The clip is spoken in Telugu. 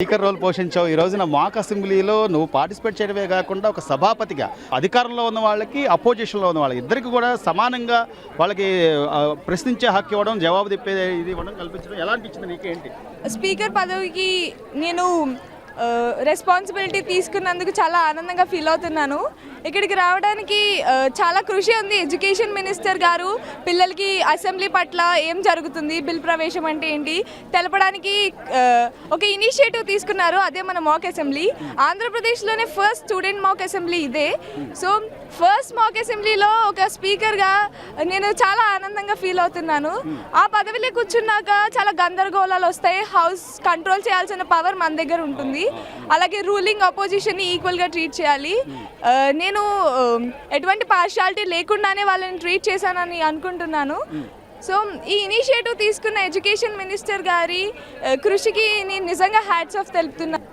Speaker role పోషించావు. ఈ రోజున మాక్ అసెంబ్లీలో నువ్వు పార్టిసిపేట్ చేయడమే కాకుండా ఒక సభాపతిగా అధికారంలో ఉన్న వాళ్ళకి అపోజిషన్లో ఉన్న వాళ్ళకి ఇద్దరికి కూడా సమానంగా వాళ్ళకి ప్రశ్నించే హక్కు ఇవ్వడం జవాబు తిప్పే ఇది ఇవ్వడం కల్పించడం ఎలా అనిపించింది నీకేంటి? స్పీకర్ పదవికి నేను రెస్పాన్సిబిలిటీ తీసుకున్నందుకు చాలా ఆనందంగా ఫీల్ అవుతున్నాను. ఇక్కడికి రావడానికి చాలా కృషి ఉంది ఎడ్యుకేషన్ మినిస్టర్ గారు. పిల్లలకి అసెంబ్లీ పట్ల ఏం జరుగుతుంది బిల్ ప్రవేశం అంటే ఏంటి తెలపడానికి ఒక ఇనిషియేటివ్ తీసుకున్నారు అదే మన మాక్ అసెంబ్లీ ఆంధ్రప్రదేశ్లోనే ఫస్ట్ స్టూడెంట్ మాక్ అసెంబ్లీ ఇదే. సో ఫస్ట్ మాక్ అసెంబ్లీలో ఒక స్పీకర్గా నేను చాలా ఆనందంగా ఫీల్ అవుతున్నాను. ఆ పదవిలో కూర్చున్నాక చాలా గందరగోళాలు వస్తాయి. హౌస్ కంట్రోల్ చేయాల్సిన పవర్ మన దగ్గర ఉంటుంది. అలాగే రూలింగ్ అపోజిషన్ని ఈక్వల్గా ట్రీట్ చేయాలి. నేను నేను um, ఎటువంటి పార్షాలిటీ లేకుండానే వాళ్ళని ట్రీట్ చేశానని అనుకుంటున్నాను. సో ఈ ఇనిషియేటివ్ తీసుకున్న ఎడ్యుకేషన్ మినిస్టర్ గారి uh, కృషికి నేను నిజంగా హ్యాట్స్ ఆఫ్ తెలుపుతున్నాను